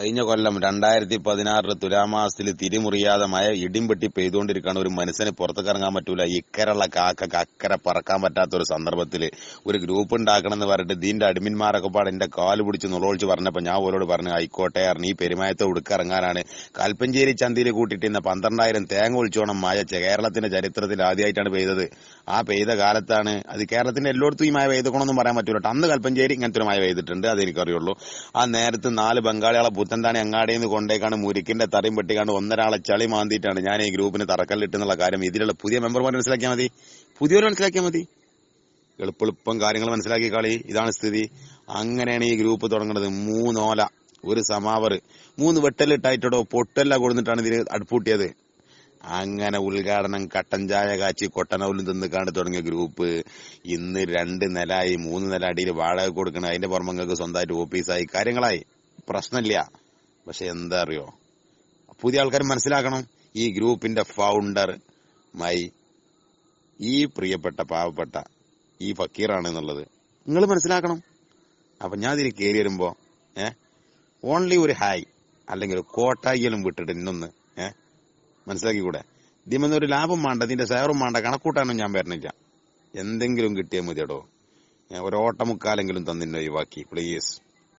കഴിഞ്ഞ കൊല്ലം രണ്ടായിരത്തി പതിനാറിൽ തുലാമാസത്തിൽ തിരിമുറിയാതെ മഴ ഇടിംപെട്ടി പെയ്തുകൊണ്ടിരിക്കുകയാണ് ഒരു മനുഷ്യന് പുറത്തേക്ക് ഇറങ്ങാൻ പറ്റൂല ഇക്കരയുള്ള കാക്കക്ക് അക്കരെ പറക്കാൻ പറ്റാത്ത ഒരു സന്ദർഭത്തിൽ ഒരു ഗ്രൂപ്പ് ഉണ്ടാക്കണം എന്ന് പറഞ്ഞിട്ട് ഇതിന്റെ അഡ്മിന്മാരൊക്കെ പാടെ എന്റെ കാൽ പിടിച്ച് നുളോളിച്ച് പറഞ്ഞപ്പോ ഞാൻ ഓരോട് പറഞ്ഞു ആയിക്കോട്ടെ അറിഞ്ഞ് ഈ പെരുമായത്തെ ഉടുക്കിറങ്ങാനാണ് കൽപ്പഞ്ചേരി ചന്തയിൽ കൂട്ടിയിട്ട് ഇന്ന് പന്ത്രണ്ടായിരം തേങ്ങ ഒളിച്ചോണം മഴ കേരളത്തിന്റെ ചരിത്രത്തിൽ ആദ്യമായിട്ടാണ് പെയ്തത്. ആ പെയ്ത കാലത്താണ് അത് കേരളത്തിന്റെ എല്ലായിടത്തും ഈ മഴ പെയ്തക്കണമെന്നും പറയാൻ പറ്റൂല. അന്ന് കൽപ്പഞ്ചേരി ഇങ്ങനത്തെ ഒരു മഴ പെയ്തിട്ടുണ്ട് അത് എനിക്കറിയുള്ളൂ ആ നേരത്തെ നാല് ബംഗാളികളെ പുത്തൻതാണി അങ്ങാടിയിൽ നിന്ന് കൊണ്ടേക്കാണ് മുരിക്കിന്റെ തറയും പെട്ടിക്കാണ്ട് ഒന്നരാളെ ചളി മാന്തിയിട്ടാണ് ഞാൻ ഈ ഗ്രൂപ്പിന് തറക്കല്ലിട്ടെന്നുള്ള കാര്യം. ഇതിലുള്ള പുതിയ മെമ്പർമാർ മനസ്സിലാക്കിയാൽ മതി. പുതിയവർ മനസ്സിലാക്കിയാൽ മതി. എളുപ്പെളുപ്പം കാര്യങ്ങൾ മനസ്സിലാക്കി കളി. ഇതാണ് സ്ഥിതി. അങ്ങനെയാണ് ഈ ഗ്രൂപ്പ് തുടങ്ങുന്നത്. മൂന്നോല ഒരു സമാവർ മൂന്ന് വെട്ടലിട്ടായിട്ടോ പൊട്ടെല്ലാം കൊടുത്തിട്ടാണ് ഇതിന് അടുപ്പൂട്ടിയത് അങ്ങനെ ഉദ്ഘാടനം കട്ടൻ ചായ കാച്ചി കൊട്ടനൗലും തിന്നുകാണ്ട് തുടങ്ങിയ ഗ്രൂപ്പ്. ഇന്ന് രണ്ട് നിലയായി. മൂന്ന് നില അടിയിൽ വാടക കൊടുക്കണം. അതിന്റെ പുറമെ സ്വന്തമായിട്ട് ഓഫീസായി. കാര്യങ്ങളായി. പ്രശ്നമില്ല. പക്ഷെ എന്താ അറിയോ പുതിയ ആൾക്കാർ മനസ്സിലാക്കണം. ഈ ഗ്രൂപ്പിന്റെ ഫൗണ്ടർ മൈ ഈ പ്രിയപ്പെട്ട പാവപ്പെട്ട ഈ ഫക്കീറാണ് എന്നുള്ളത് നിങ്ങൾ മനസ്സിലാക്കണം. അപ്പൊ ഞാൻ ഇതിന് കയറി വരുമ്പോ ഏ? ഓൺലി ഒരു ഹായ് അല്ലെങ്കിൽ ഒരു കോട്ടായിലും വിട്ടിട്ട് ഇന്നൊന്ന് ഏ? മനസ്സിലാക്കിക്കൂടെ? ഇതിമെന്ന് ഒരു ലാഭം വേണ്ട ഇതിന്റെ സേറും വേണ്ട കണക്കൂട്ടാനും ഞാൻ വരണില്ല. എന്തെങ്കിലും കിട്ടിയാൽ മതിയടോ. ഒരു ഓട്ടമുക്കാലെങ്കിലും തന്നിന്നെ ഒഴിവാക്കി പ്ലീസ്